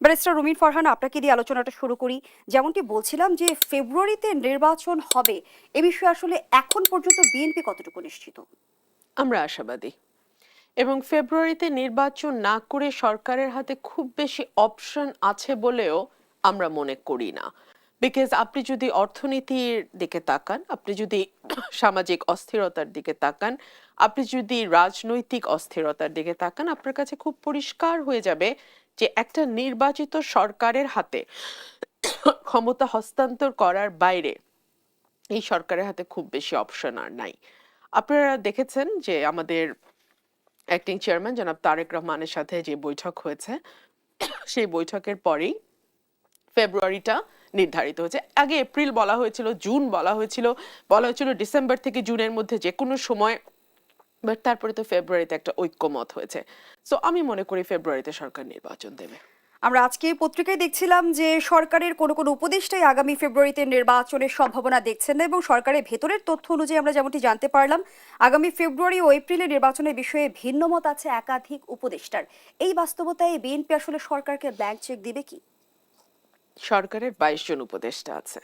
Barrister রুমিন ফারহান, আপনাকে দিয়ে আলোচনাটা শুরু করি। যেমনটি বলছিলাম যে ফেব্রুয়ারিতে নির্বাচন হবে, এ বিষয়ে আসলে এখন পর্যন্ত বিএনপি কতটুকু নিশ্চিত? আমরা আশাবাদী। এবং ফেব্রুয়ারিতে নির্বাচন না করে সরকারের হাতে খুব বেশি অপশন আছে বলেও আমরা মনে করি না। বিকজ আপনি যদি অর্থনীতির দিকে তাকান, আপনি যদি সামাজিক অস্থিরতার দিকে তাকান, আপনি যদি রাজনৈতিক অস্থিরতার দিকে তাকান, আপনার কাছে খুব পরিষ্কার হয়ে যাবে যে একটা নির্বাচিত সরকারের হাতে ক্ষমতা হস্তান্তর করার বাইরে এই সরকারের হাতে খুব বেশি অপশন আর নাই। আপনারা দেখেছেন যে আমাদের অ্যাক্টিং চেয়ারম্যান জনাব তারেক রহমানের সাথে যে বৈঠক হয়েছে, সেই বৈঠকের পরেই ফেব্রুয়ারিটা নির্ধারিত হয়েছে। আগে এপ্রিল বলা হয়েছিল, জুন বলা হয়েছিল বলা হয়েছিল ডিসেম্বর থেকে জুনের মধ্যে যে কোনো সময় বাট তারপরে তো ফেব্রুয়ারিতে একটা ঐক্যমত হয়েছে। সো আমি মনে করি ফেব্রুয়ারিতে সরকার নির্বাচন দেবে। আমরা আজকে পত্রিকায় দেখছিলাম যে সরকারের কোনো কোনো উপদেষ্টাই আগামী ফেব্রুয়ারিতে নির্বাচনের সম্ভাবনা দেখছেন না এবং সরকারের ভেতরের তথ্য অনুযায়ী আমরা যেমনটি জানতে পারলাম আগামী ফেব্রুয়ারি ও এপ্রিলে নির্বাচনের বিষয়ে ভিন্ন মত আছে একাধিক উপদেষ্টার। এই বাস্তবতায় বিএনপি আসলে সরকারকে ব্ল্যাঙ্ক চেক দিবে কি? সরকারের বাইশ জন উপদেষ্টা আছে।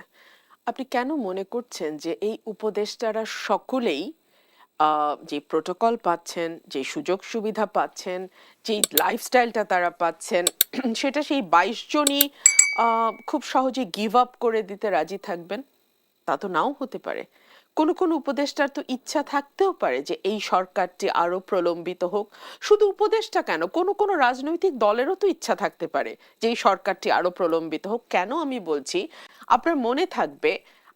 আপনি কেন মনে করছেন যে এই উপদেষ্টারা সকলেই যে প্রোটোকল পাচ্ছেন, যে সুযোগ সুবিধা পাচ্ছেন, যে লাইফস্টাইলটা তারা পাচ্ছেন, সেটা সেই বাইশ জনই খুব সহজে গিভ আপ করে দিতে রাজি থাকবেন। তা তো নাও হতে পারে। কোনো কোনো উপদেষ্টার তো ইচ্ছা থাকতেও পারে যে এই সরকারটি আরও প্রলম্বিত হোক। শুধু উপদেষ্টা কেন? কোনো কোনো রাজনৈতিক দলেরও তো ইচ্ছা থাকতে পারে যে এই সরকারটি আরও প্রলম্বিত হোক। কেন আমি বলছি, আপনার মনে থাকবে,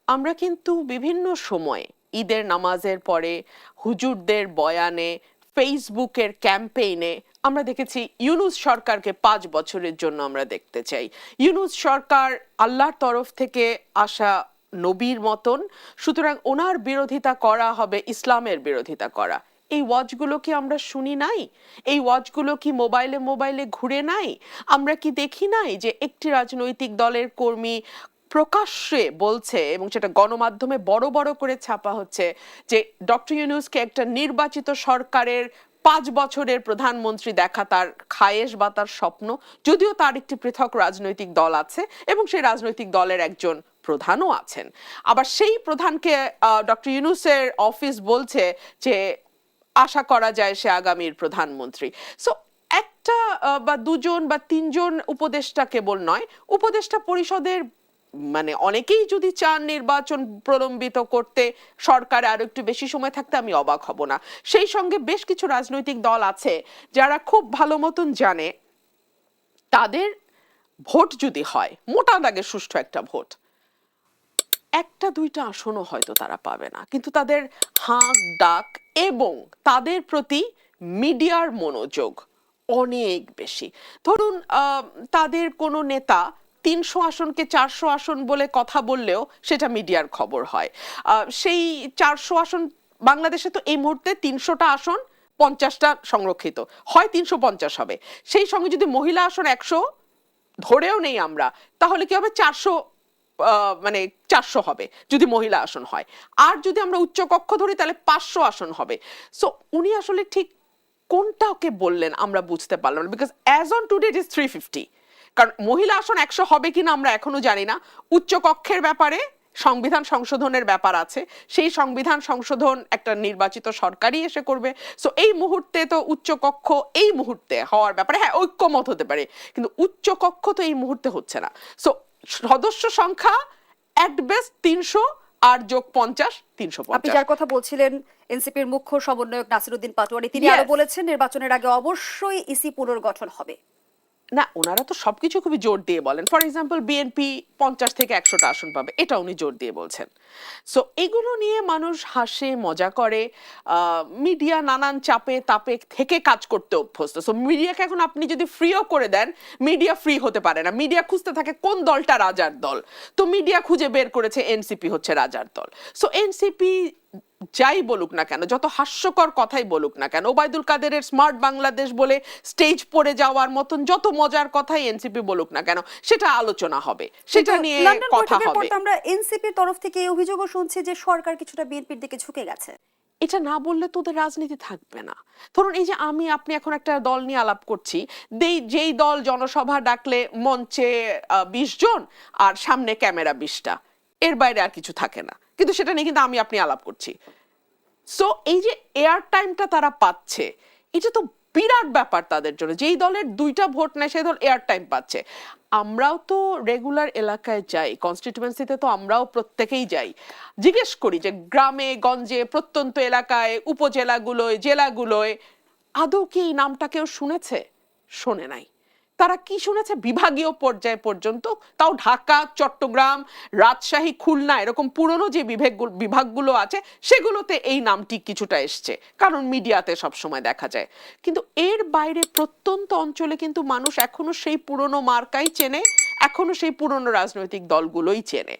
আমরা কিন্তু বিভিন্ন সময়ে ঈদের নামাজের পরে, হুজুরদের বয়ানে ফেসবুকের ক্যাম্পেইনে আমরা দেখেছি ইউনুস সরকারকে পাঁচ বছরের জন্য আমরা দেখতে চাই। ইউনুস সরকার আল্লাহর তরফ থেকে আসা নবীর মতন, সুতরাং ওনার বিরোধিতা করা হবে, ইসলামের বিরোধিতা করা। এই ওয়াচগুলো কি আমরা শুনি নাই? এই ওয়াচগুলো কি মোবাইলে মোবাইলে ঘুরে নাই? আমরা কি দেখি নাই যে একটি রাজনৈতিক দলের কর্মী প্রকাশ্যে বলছে এবং সেটা গণমাধ্যমে বড় বড় করে ছাপা হচ্ছে যে ডক্টর ইউনুসকে একটা নির্বাচিত সরকারের পাঁচ বছরের প্রধানমন্ত্রী দেখা তার খায়েশ বা তার স্বপ্ন, যদিও তার একটি পৃথক রাজনৈতিক দল আছে এবং সেই রাজনৈতিক দলের একজন প্রধানও আছেন। আবার সেই প্রধানকে ডক্টর ইউনুসের অফিস বলছে যে আশা করা যায় সে আগামীর প্রধানমন্ত্রী। সো একটা বা দুজন বা তিনজন উপদেষ্টা কেবল নয়, উপদেষ্টা পরিষদের মানে অনেকেই যদি চান নির্বাচন প্রলম্বিত করতে সরকার আরও একটু বেশি সময় থাকতে, আমি অবাক হব না। সেই সঙ্গে বেশ কিছু রাজনৈতিক দল আছে যারা খুব ভালো মতন জানে তাদের ভোট যদি হয়, মোটা দাগে সুষ্ঠু একটা ভোট, একটা দুইটা আসনও হয়তো তারা পাবে না। কিন্তু তাদের হাঁক, ডাক এবং তাদের প্রতি মিডিয়ার মনোযোগ অনেক বেশি। ধরুন তাদের কোনো নেতা তিনশো আসনকে চারশো আসন বলে কথা বললেও সেটা মিডিয়ার খবর হয়। সেই চারশো আসন বাংলাদেশে তো এই মুহূর্তে তিনশোটা আসন পঞ্চাশটা সংরক্ষিত। হয় তিনশো পঞ্চাশ হবে। সেই সঙ্গে যদি মহিলা আসন একশো, ধরেও নেই আমরা, তাহলে কি হবে? চারশো মানে চারশো হবে যদি মহিলা আসন হয়। আর যদি আমরা উচ্চ কক্ষ ধরি, তাহলে পাঁচশো আসন হবে। সো উনি আসলে ঠিক কোনটাকে বললেন আমরা বুঝতে পারলাম because as on today it is three fifty কারণ মহিলা আসন একশো হবে কিনা আমরা এখনও জানি না। উচ্চ কক্ষের ব্যাপারে সংবিধান সংশোধনের ব্যাপার আছে। সেই সংবিধান সংশোধন একটা নির্বাচিত সরকারই এসে করবে। সো এই মুহূর্তে তো উচ্চ কক্ষ এই মুহূর্তে হওয়ার ব্যাপারে হ্যাঁ ঐক্যমত হতে পারে কিন্তু উচ্চ কক্ষ তো এই মুহূর্তে হচ্ছে না। সো সদস্য সংখ্যা অ্যাট বেস্ট তিনশো আর যোগ পঞ্চাশ তিনশো আপনি যার কথা বলছিলেন এনসিপির মুখ্য সমন্বয়ক নাসিরুদ্দিন পাটোয়ারি তিনি. আরও বলেছেন নির্বাচনের আগে অবশ্যই ইসি পুনর্গঠন হবে। না, ওনারা তো সবকিছু খুবই জোর দিয়ে বলেন। ফর এক্সাম্পল বিএনপি পঞ্চাশ থেকে একশোটা আসন পাবে, এটা উনি জোর দিয়ে বলছেন। সো এগুলো নিয়ে মানুষ হাসে, মজা করে মিডিয়া নানান চাপে তাপে থেকে কাজ করতে অভ্যস্ত। সো মিডিয়াকে এখন আপনি যদি ফ্রিও করে দেন মিডিয়া ফ্রি হতে পারে না। মিডিয়া খুঁজতে থাকে কোন দলটা রাজার দল। তো মিডিয়া খুঁজে বের করেছে এনসিপি হচ্ছে রাজার দল। সো এনসিপি যাই বলুক না কেন যত হাস্যকর কথাই বলুক না কেন ওবায়দুল কাদেরের স্মার্ট বাংলাদেশ বলে স্টেজ পড়ে যাওয়ার মতন যত মজার কথাই এনসিপি বলুক না কেন সেটা আলোচনা হবে সেটা নিয়ে কথা হবে। আমরা এনসিপির তরফ থেকে এই অভিযোগও শুনছি যে সরকার কিছুটা বিএনপির দিকে ঝুঁকে গেছে। এটা না বললে তো ওদের রাজনীতি থাকবে না। ধরুন এই যে আমি আপনি এখন একটা দল নিয়ে আলাপ করছি দেই যেই দল জনসভা ডাকলে মঞ্চে বিশ জন আর সামনে ক্যামেরা বিশটা এর বাইরে আর কিছু থাকে না। কিন্তু সেটা নিয়ে কিন্তু আমি আপনি আলাপ করছি। সো এই যে এয়ার টাইমটা তারা পাচ্ছে, এটা তো বিরাট ব্যাপার তাদের জন্য। যেই দলের দুইটা ভোট নেয়, সেই দল এয়ার টাইম পাচ্ছে। আমরাও তো রেগুলার এলাকায় যাই কনস্টিটিউয়েন্সিতে তো আমরাও প্রত্যেকেই যাই। জিজ্ঞেস করি যে গ্রামে, গঞ্জে, প্রত্যন্ত এলাকায়, উপজেলাগুলোয়, জেলাগুলোয়, আদৌ কি এই নামটা কেউ শুনেছে? শোনে নাই। তারা কি শুনেছে? বিভাগীয় পর্যায়ে পর্যন্ত। তাও ঢাকা, চট্টগ্রাম, রাজশাহী, খুলনা এরকম পুরনো যে বিভাগগুলো বিভাগগুলো আছে, সেগুলোতে এই নামটি কিছুটা এসছে। কারণ মিডিয়াতে সবসময় দেখা যায়। কিন্তু এর বাইরে প্রত্যন্ত অঞ্চলে কিন্তু মানুষ এখনও সেই পুরনো মার্কাই চেনে, এখনও সেই পুরনো রাজনৈতিক দলগুলোই চেনে।